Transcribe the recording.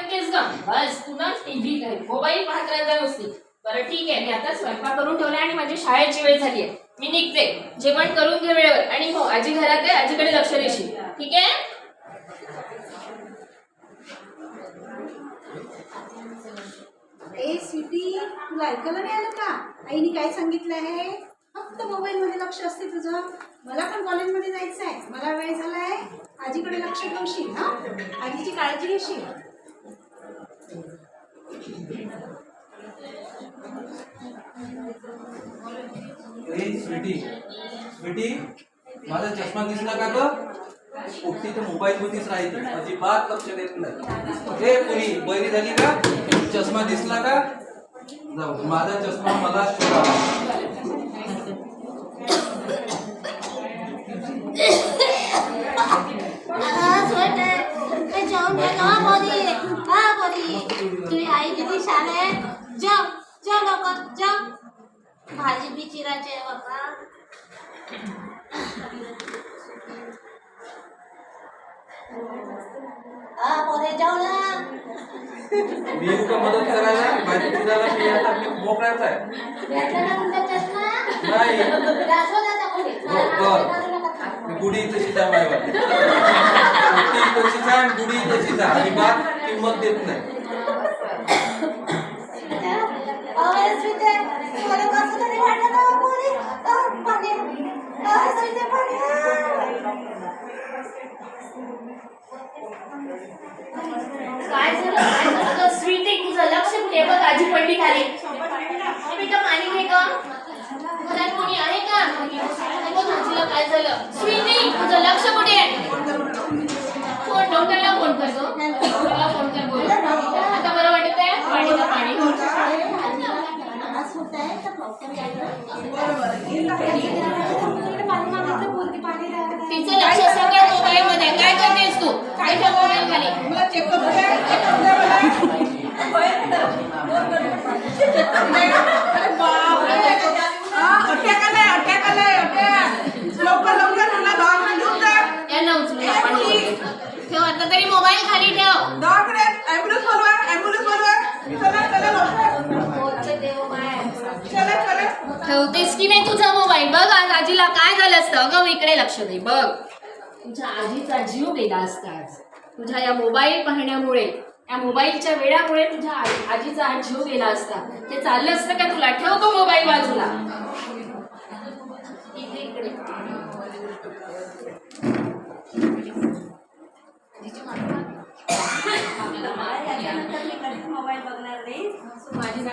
करतेस ग. बस तू टीव्ही टीव्ही मोबाईल पाहत राहायचा व्यवस्थित. बरं ठीक आहे. मी आता स्वयंपाक करून ठेवला आणि माझी शाळेची वेळ झाली आहे मी निघते. जेवण करून घे वेळेवर. आणि हो आजी घरात आहे. आजीकडे लक्ष देशील. ठीक आहे? ए स्वीटी तुला ऐकायला नाही आलं का? आईने काय सांगितलं आहे? फक्त मोबाईल मध्ये लक्ष असते तुझं. मला पण कॉलेजमध्ये जायचं आहे मला वेळ झाला आहे आजीकडे लक्ष ठेवशील हा? आजीची काळजी घेशील. बेटी स्वीटी. स्वीटी माझा चष्मा दिसला का ग? उठती तर मोबाईल मध्येच राहायची अजिबात लक्ष देत नाही. पुरी बरी झाली का? चष्मा दिसला का? जाऊ माझा चष्मा मला शोधा. जेवण आई किती छान आहे. जाऊ जाऊ लवकर जाऊ. भाजी बी चिरायची आहे बाबा. ना मी मदत करायला भाजी चिरायला मी आता मी मोकळाच आहे. भेटला ना तुमचा चष्मा? नाही. दाखव हो. मी गुढी तशीच आहे माझ्यावर गुढी तशीच आहे आणि गुढी तशीच आहे अजिबात किंमत देत नाही. काय झालं? काय झालं? स्वीटी तुझं लक्ष कुठे बघ आजी पडली खाली. बेटा पाणी घे का घरात कोणी आहे का? हे बघ काय झालं? स्वीटी तुझं लक्ष कुठे तिचं लक्ष सगळं मोबाईल मध्ये. काय करतेस तू? काय ठेव मोबाईल खाली. ठेव. आता तरी मोबाईल खाली ठेव ऍम्ब्युलन्स बोलवा ऍम्ब्युलन्स बोलवा. ठेवतेस की नाही तुझा मोबाईल? बघ आज आजीला काय झालं असतं? अगं इकडे लक्ष दे बघ. तुझ्या आजीचा जीव गेला असता आज. तुझ्या या मोबाईल पाहण्यामुळे या मोबाईलच्या वेळामुळे तुझ्या आ- आजीचा आज जीव गेला असता. ते चाललं असतं का तुला? ठेव तो मोबाईल बाजूला. इकडे इकडे. मोबाईल बघणार नाही. माझी